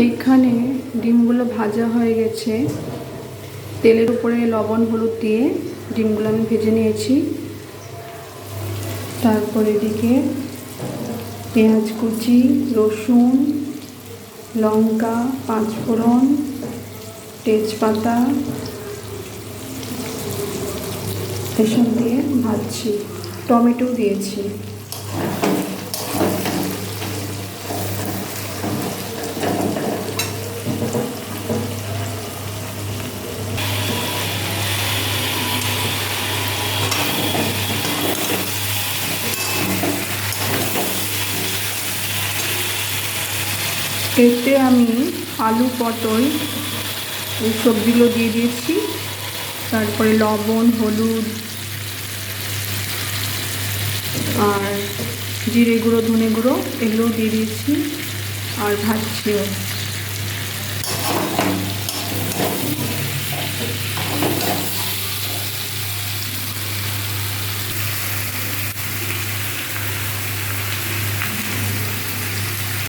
এইখানে ডিমগুলো ভাজা হয়ে গেছে। তেলের উপরে লবণ, হলুদ দিয়ে ডিমগুলো আমি ভেজে নিয়েছি। তারপর এদিকে পেঁয়াজ কুচি, রসুন, লঙ্কা, পাঁচফোড়ন, তেজপাতা এসব দিয়ে ভাজছি। টমেটো দিয়েছি। এতে আমি আলু, পটল এই সবজিগুলো দিয়ে দিয়েছি। তারপরে লবণ, হলুদ আর জিরে গুঁড়ো, ধনে গুঁড়ো এগুলোও দিয়ে দিয়েছি আর ভাজছিও।